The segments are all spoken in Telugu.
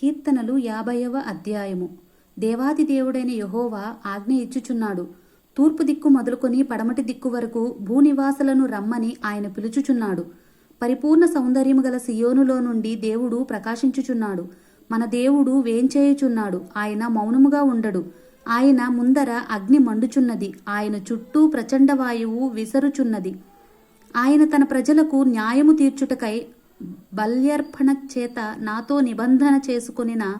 కీర్తనలు యాభైవ అధ్యాయము. దేవాది దేవుడైన యహోవా ఆజ్ఞ ఇచ్చుచున్నాడు. తూర్పు దిక్కు మొదలుకొని పడమటి దిక్కు వరకు భూనివాసులను రమ్మని ఆయన పిలుచుచున్నాడు. పరిపూర్ణ సౌందర్యము గల సియోనులో నుండి దేవుడు ప్రకాశించుచున్నాడు. మన దేవుడు వేంచేయుచున్నాడు. ఆయన మౌనముగా ఉండడు. ఆయన ముందర అగ్ని మండుచున్నది. ఆయన చుట్టూ ప్రచండ వాయువు విసరుచున్నది. ఆయన తన ప్రజలకు న్యాయము తీర్చుటకై బల్యర్పణ చేత నాతో నిబంధన చేసుకొనిన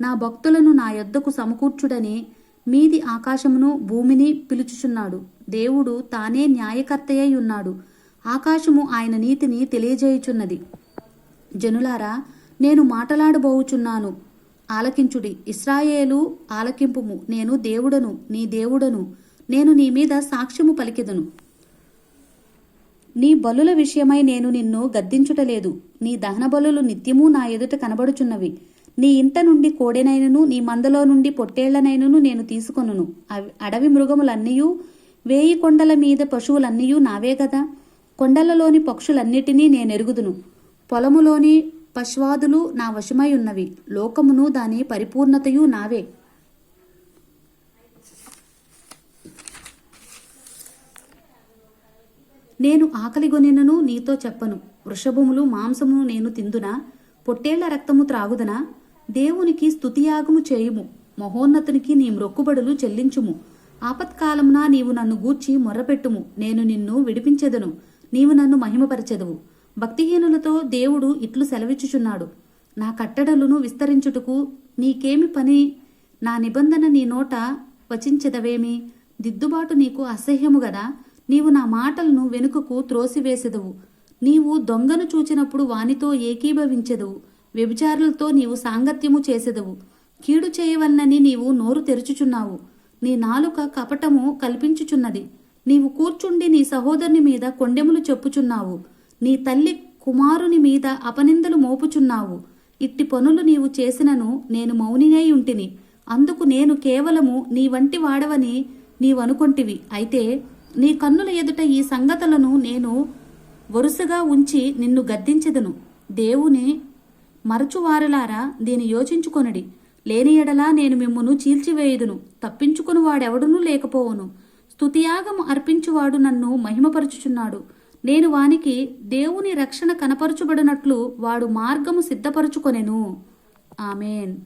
నా భక్తులను నా యొద్దకు సమకూర్చుడని మీది ఆకాశమును భూమిని పిలుచుచున్నాడు. దేవుడు తానే న్యాయకర్తయ్య ఉన్నాడు ఆకాశము ఆయన నీతిని తెలియజేయుచున్నది. జనులారా నేను మాటలాడబోవుచున్నాను. ఆలకించుడి. ఇస్రాయేలు ఆలకింపుము. నేను దేవుడను నీ దేవుడను. నేను నీ మీద సాక్ష్యము పలికెదను. నీ బలుల విషయమై నేను నిన్ను గద్దించుటలేదు. నీ దహన బలులు నిత్యమూ నా ఎదుట కనబడుచున్నవి. నీ ఇంట నుండి కోడెనైనను నీ మందలో నుండి పొట్టేళ్ళనైనను నేను తీసుకొనును. అవి- అడవి మృగములన్నీయు వేయి కొండల మీద పశువులన్నీయు నావే కదా కొండలలోని పక్షులన్నిటినీ నేనెరుగుదును. పొలములోని పశ్వాదులు నా వశమై ఉన్నవి. లోకమును దాని పరిపూర్ణతయు నావే. నేను ఆకలిగొనినను నీతో చెప్పను. వృషభములు మాంసమును నేను తిందునా? పొట్టేళ్ళ రక్తము త్రాగుదనా? దేవునికి స్తుతియాగము చేయుము. మహోన్నతునికి నీ మ్రొక్కుబడులు చెల్లించుము. ఆపత్కాలమున నీవు నన్ను గూర్చి మొర్రపెట్టుము. నేను నిన్ను విడిపించెదను. నీవు నన్ను మహిమపరచెదవు. భక్తిహీనులతో దేవుడు ఇట్లు సెలవిచ్చుచున్నాడు. నా కట్టడలను విస్తరించుటకు నీకేమి పని? నా నిబంధన నీ నోట వచించెదవేమి? దిద్దుబాటు నీకు అసహ్యము గదా? నీవు నా మాటలను వెనుకకు త్రోసివేసెదవు. నీవు దొంగను చూచినప్పుడు వానితో ఏకీభవించెదవు. వ్యభిచారులతో నీవు సాంగత్యము చేసెదవు. కీడు చేయవన్నని నీవు నోరు తెరుచుచున్నావు. నీ నాలుక కపటము కల్పించుచున్నది. నీవు కూర్చుండి నీ సహోదరుని మీద కొండెములు చెప్పుచున్నావు. నీ తల్లి కుమారుని మీద అపనిందలు మోపుచున్నావు. ఇట్టి పనులు నీవు చేసినను నేను మౌనినై ఉంటిని. అందుకు నేను కేవలము నీ వంటి వాడవని నీవనుకొంటివి. అయితే నీ కన్నుల ఎదుట ఈ సంగతులను నేను వరుసగా ఉంచి నిన్ను గద్దించెదను. దేవుని మరచువారలారా దీని యోచించుకొనడి. లేని ఎడలా నేను మిమ్మును చీల్చివేయుదును. తప్పించుకుని వాడెవడునూ లేకపోవును. స్తుతియాగము అర్పించువాడు నన్ను మహిమపరుచుచున్నాడు. నేను వానికి దేవుని రక్షణ కనపరుచుబడినట్లు వాడు మార్గము సిద్ధపరుచుకొనెను. ఆమెన్.